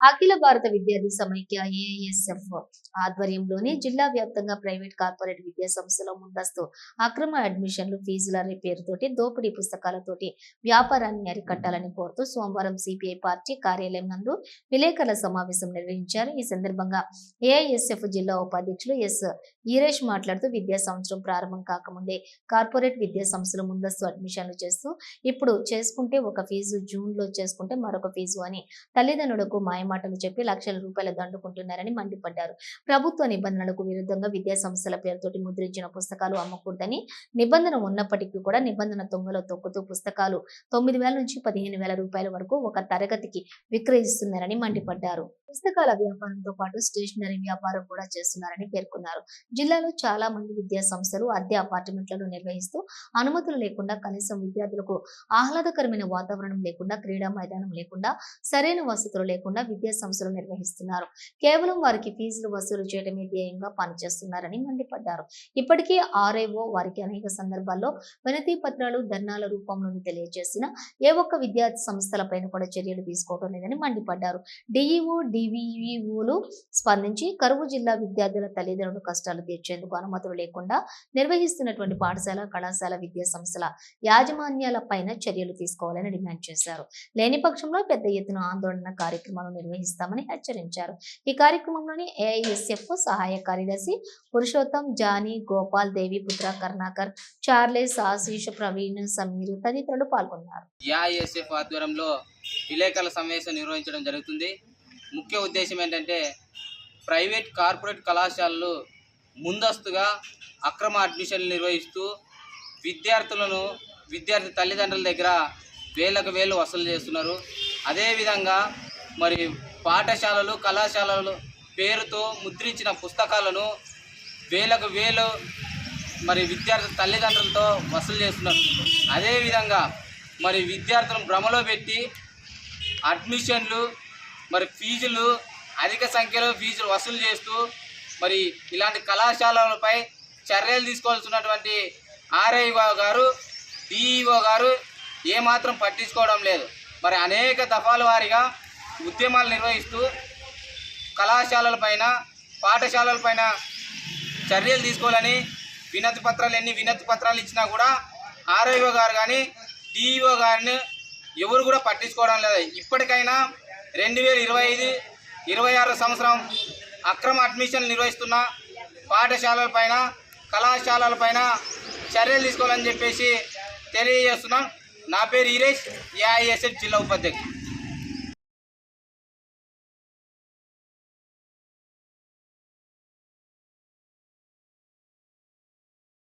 అఖిల భారత విద్యార్థి సమైక్య ఏఎస్ఎఫ్ ఆధ్వర్యంలోని జిల్లా వ్యాప్తంగా ప్రైవేట్ కార్పొరేట్ విద్యా సంస్థల ముందస్తు అక్రమ అడ్మిషన్లు ఫీజుల పేరుతోటి దోపిడీ పుస్తకాలతోటి వ్యాపారాన్ని అరికట్టాలని కోరుతూ సోమవారం సిపిఐ పార్టీ కార్యాలయం నందు విలేకరుల సమావేశం నిర్వహించారు. ఈ సందర్భంగా ఏఐఎస్ఎఫ్ జిల్లా ఉపాధ్యక్షులు ఎస్ ఈరేష్ మాట్లాడుతూ విద్యా సంవత్సరం ప్రారంభం కాకముందే కార్పొరేట్ విద్యా సంస్థలు ముందస్తు అడ్మిషన్లు చేస్తూ ఇప్పుడు చేసుకుంటే ఒక ఫీజు జూన్లో చేసుకుంటే మరొక ఫీజు అని తల్లిదండ్రులకు మాటలు చెప్పి లక్షల రూపాయలు దండుకుంటున్నారని మండిపడ్డారు. ప్రభుత్వ నిబంధనలకు విరుద్ధంగా విద్యా సంస్థల పేరుతోటి ముద్రించిన పుస్తకాలు అమ్మకూడదని నిబంధన ఉన్నప్పటికీ కూడా నిబంధన తొంగలో తొక్కుతూ పుస్తకాలు తొమ్మిది వేల నుంచి పదిహేను వేల రూపాయల వరకు ఒక తరగతికి విక్రయిస్తున్నారని మండిపడ్డారు. పుస్తకాల వ్యాపారంతో పాటు స్టేషనరీ వ్యాపారం కూడా చేస్తున్నారని పేర్కొన్నారు. జిల్లాలో చాలా మంది విద్యా సంస్థలు అద్దె అపార్ట్మెంట్లను నిర్వహిస్తూ అనుమతులు లేకుండా కనీసం విద్యార్థులకు ఆహ్లాదకరమైన వాతావరణం లేకుండా క్రీడా మైదానం లేకుండా సరైన వసతులు లేకుండా విద్యా సంస్థలు నిర్వహిస్తున్నారు. కేవలం వారికి ఫీజులు వసూలు చేయడమే ధ్యేయంగా పనిచేస్తున్నారని మండిపడ్డారు. ఇప్పటికీ ఆర్ఐఓ వారికి అనేక సందర్భాల్లో వినతి పత్రాలు ధర్నాల రూపంలోని తెలియజేసిన ఏ ఒక్క విద్యా సంస్థలపైన కూడా చర్యలు తీసుకోవడం లేదని మండిపడ్డారు. డిఈఓ డివిఈఓలు స్పందించి కరువు జిల్లా విద్యార్థుల తల్లిదండ్రుల కష్టాలు తీర్చేందుకు అనుమతులు లేకుండా నిర్వహిస్తున్నటువంటి పాఠశాల కళాశాల విద్యా సంస్థల యాజమాన్యాల పైన చర్యలు తీసుకోవాలని డిమాండ్ చేశారు. లేని పక్షంలో పెద్ద ఎత్తున ఆందోళన కార్యక్రమాలు నిర్వహిస్తామని హెచ్చరించారు. ఈ కార్యక్రమంలోని ఏఐఎస్ఎఫ్ సహాయ కార్యదర్శి పురుషోత్తం జానీ గోపాల్ దేవి పుత్ర కర్ణాకర్ చార్లెస్ ఆశీష్ ప్రవీణ్ సమీర్ తదితరులు పాల్గొన్నారు. ఏఐఎస్ఎఫ్ ఆధ్వర్యంలో విలేకరుల సమావేశం నిర్వహించడం జరుగుతుంది. ముఖ్య ఉద్దేశం ఏంటంటే ప్రైవేట్ కార్పొరేట్ కళాశాలలు ముందస్తుగా అక్రమ అడ్మిషన్లు నిర్వహిస్తూ విద్యార్థులను విద్యార్థి తల్లిదండ్రుల దగ్గర వేలకు వేలు వసూలు చేస్తున్నారు. అదేవిధంగా మరి పాఠశాలలు కళాశాలలు పేరుతో ముద్రించిన పుస్తకాలను వేలకు వేలు మరి విద్యార్థి తల్లిదండ్రులతో వసూలు చేస్తున్నారు. అదేవిధంగా మరి విద్యార్థులను భ్రమలో పెట్టి అడ్మిషన్లు మరి ఫీజులు అధిక సంఖ్యలో ఫీజులు వసూలు చేస్తూ మరి ఇలాంటి కళాశాలలపై చర్యలు తీసుకోవాల్సినటువంటి ఆర్ఐఓ గారు డిఈఓ గారు ఏమాత్రం పట్టించుకోవడం లేదు. మరి అనేక దఫాల వారిగా ఉద్యమాలు నిర్వహిస్తూ కళాశాలలపైన పాఠశాలలపైన చర్యలు తీసుకోవాలని వినతి పత్రాలు ఎన్ని వినతి పత్రాలు ఇచ్చినా కూడా ఆర్ఐఓ గారు కానీ డిఈఓ గారిని ఎవరు కూడా పట్టించుకోవడం లేదు. ఇప్పటికైనా రెండు వేల ఇరవై ఐదు ఇరవై ఆరు సంవత్సరం అక్రమ అడ్మిషన్లు నిర్వహిస్తున్న పాఠశాలలపైన కళాశాలలపైన చర్యలు తీసుకోవాలని చెప్పేసి తెలియజేస్తున్నాం. నా పేరు ఈరేష్ ఏఐఎస్ఎఫ్ జిల్లా ఉపాధ్యక్షుడు.